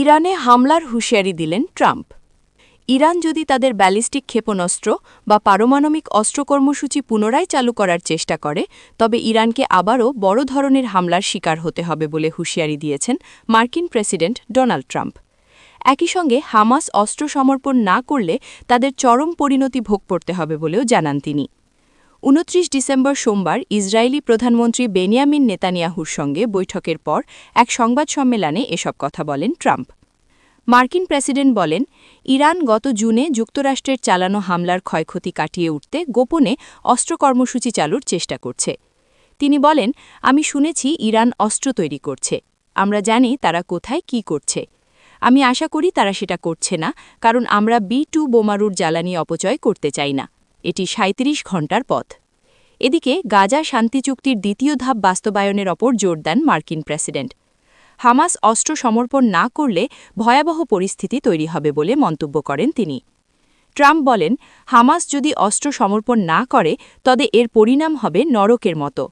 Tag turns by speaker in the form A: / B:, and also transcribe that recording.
A: ইরানে হামলার হুঁশিয়ারি দিলেন ট্রাম্প ইরান যদি তাদের ব্যালিস্টিক ক্ষেপণাস্ত্র বা পারমাণবিক অস্ত্র কর্মসূচি পুনরায় চালু করার চেষ্টা করে তবে ইরানকে আবারও বড় ধরনের হামলার শিকার হতে হবে বলে হুঁশিয়ারি দিয়েছেন মার্কিন প্রেসিডেন্ট ডোনাল্ড ট্রাম্প একই সঙ্গে হামাস অস্ত্র সমর্পণ না করলে তাদের চরম পরিণতি ভোগ করতে হবে বলেও জানান তিনি উনত্রিশ ডিসেম্বর সোমবার ইসরায়েলি প্রধানমন্ত্রী বেনিয়ামিন নেতানিয়াহুর সঙ্গে বৈঠকের পর এক সংবাদ সম্মেলনে এসব কথা বলেন ট্রাম্প মার্কিন প্রেসিডেন্ট বলেন ইরান গত জুনে যুক্তরাষ্ট্রের চালানো হামলার ক্ষয়ক্ষতি কাটিয়ে উঠতে গোপনে অস্ত্র কর্মসূচি চালুর চেষ্টা করছে তিনি বলেন আমি শুনেছি ইরান অস্ত্র তৈরি করছে আমরা জানি তারা কোথায় কি করছে আমি আশা করি তারা সেটা করছে না কারণ আমরা বি টু বোমারুর জ্বালানি অপচয় করতে চাই না এটি সাঁত্রিশ ঘন্টার পথ এদিকে গাজা শান্তি চুক্তির দ্বিতীয় ধাপ বাস্তবায়নের ওপর জোর দেন মার্কিন প্রেসিডেন্ট হামাস অস্ত্র সমর্পণ না করলে ভয়াবহ পরিস্থিতি তৈরি হবে বলে মন্তব্য করেন তিনি ট্রাম্প বলেন হামাস যদি অস্ত্র সমর্পণ না করে তবে এর পরিণাম হবে নরকের মতো